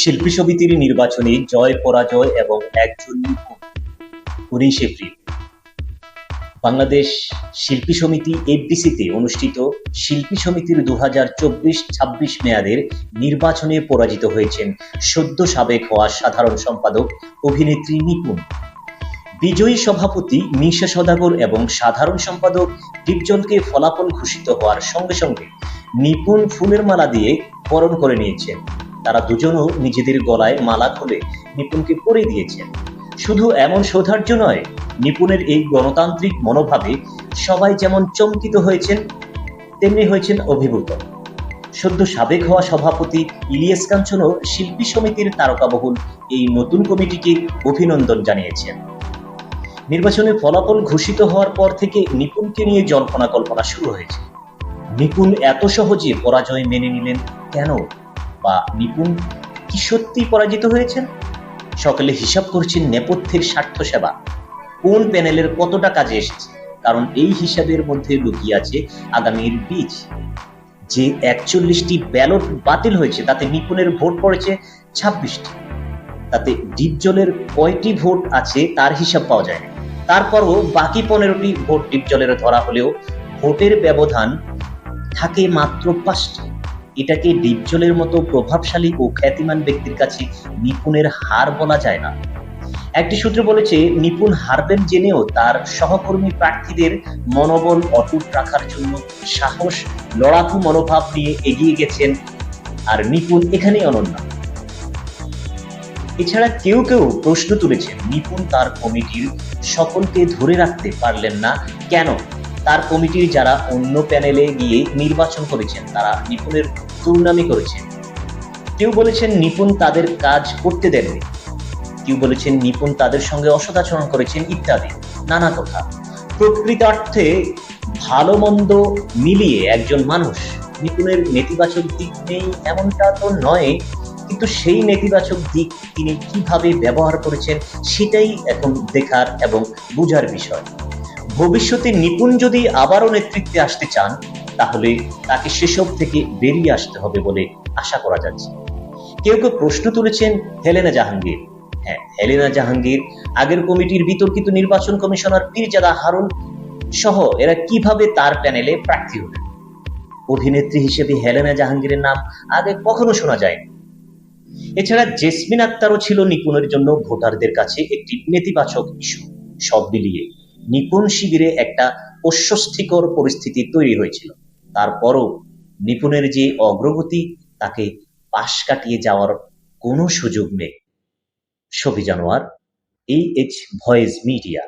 শিল্পী সমিতির নির্বাচনে জয় পরাজয় এবং একজন উনিশ এপ্রিল। বাংলাদেশ শিল্পী সমিতি এফডিসিতে অনুষ্ঠিত শিল্পী সমিতির দু হাজার চব্বিশ ছাব্বিশ মেয়াদের নির্বাচনে পরাজিত হয়েছেন সদ্য সাবেক হওয়া সাধারণ সম্পাদক অভিনেত্রী নিপুণ। বিজয়ী সভাপতি মিশা সদাগর এবং সাধারণ সম্পাদক দীপজলকে ফলাফল ঘোষিত হওয়ার সঙ্গে সঙ্গে নিপুণ ফুলের মালা দিয়ে বরণ করে নিয়েছেন। তারা দুজনও নিজেদের গলায় মালা খুলে নিপুণকে পরে দিয়েছেন। শুধু এমন সৌধার্য নয়, নিপুণের এই গণতান্ত্রিক মনোভাবে সবাই যেমন চমকিত হয়েছেন তেমনি হয়েছেন অভিভূত। সদ্য সাবেক হওয়া সভাপতি ইলিয়াস কাঞ্চনও শিল্পী সমিতির তারকাবহুল এই নতুন কমিটিকে অভিনন্দন জানিয়েছেন। নির্বাচনে ফলাফল ঘোষিত হওয়ার পর থেকে নিপুণকে নিয়ে জল্পনা কল্পনা শুরু হয়েছে। নিপুণ এত সহজে পরাজয় মেনে নিলেন কেন? বা নিপুণ কি সত্যি পরাজিত হয়েছেন? সকলে হিসাব করছেন নেপথ্যের স্বার্থ সেবা কোন প্যানেলের কতটা কাজে এসেছে? কারণ এই হিসাবের মধ্যে লুকিয়ে আছে আগামীর বীজ। যে একচল্লিশটি ব্যালট বাতিল হয়েছে, তাতে নিপুণের ভোট পড়েছে ছাব্বিশটি। তাতে ডিপজলের কয়টি ভোট আছে তার হিসাব পাওয়া যায় তারপরও বাকি পনেরোটি ভোট ডিপজলের ধরা হলেও ভোটের ব্যবধান থাকে মাত্র পাঁচটি। এটাকে ডিপজলের মতো প্রভাবশালী ও খ্যাতিমান ব্যক্তির কাছে নিপুণের হার বলা যায় না। একটি সূত্র বলেছে, নিপুণ হারবেন জেনেও তার সহকর্মী প্রার্থীদের মনোবল অটুট রাখার জন্য সাহস, লড়াকু মনোভাব নিয়ে এগিয়ে গেছেন, আর নিপুণ এখানেই অনন্য। এছাড়া কেউ কেউ প্রশ্ন তুলেছেন, নিপুণ তার কমিটির সকলকে ধরে রাখতে পারলেন না, কেন? তার কমিটির যারা অন্য প্যানেলে গিয়ে নির্বাচন করেছেন, তারা নিপুণের দুর্নামি করেছেন। কেউ বলেছেন, নিপুণ তাদের কাজ করতে দেননি। কেউ বলেছেন, নিপুণ তাদের সঙ্গে অসদাচরণ করেছেন ইত্যাদি, নানা কথা। প্রকৃতার্থে ভালো মন্দ মিলিয়ে একজন মানুষ নিপুণের নেতিবাচক দিক নেই এমনটা তো নয়, কিন্তু সেই নেতিবাচক দিক তিনি কীভাবে ব্যবহার করেছেন সেটাই এখন দেখার এবং বোঝার বিষয়। ভবিষ্যতে নিপুণ যদি আবারও নেতৃত্বে আসতে চান, তাহলে তাকে সেসব থেকে বেরিয়ে আসতে হবে বলে আশা করা যাচ্ছে। কেউ কেউ প্রশ্ন তুলেছেন হেলেনা জাহাঙ্গীর হেলেনা জাহাঙ্গীর, আগের কমিটির বিতর্কিত নির্বাচন কমিশনার পীরজাদা হারুন সহ এরা কীভাবে তার প্যানেলে প্রার্থী হলেন? অভিনেত্রী হিসেবে হেলেনা জাহাঙ্গীরের নাম আগে কখনো শোনা যায়নি। এছাড়া জেসমিন আক্তারও ছিল নিপুণের জন্য ভোটারদের কাছে একটি নেতিবাচক ইস্যু। সব মিলিয়ে নিপুণ শিবিরে একটা অস্বস্তিকর পরিস্থিতি তৈরি হয়েছিল। তারপরও নিপুণের যে অগ্রগতি, তাকে পাশ কাটিয়ে যাওয়ার কোনো সুযোগ নেই। ছবি জানোয়ার এই এইচ ভয়েস মিডিয়া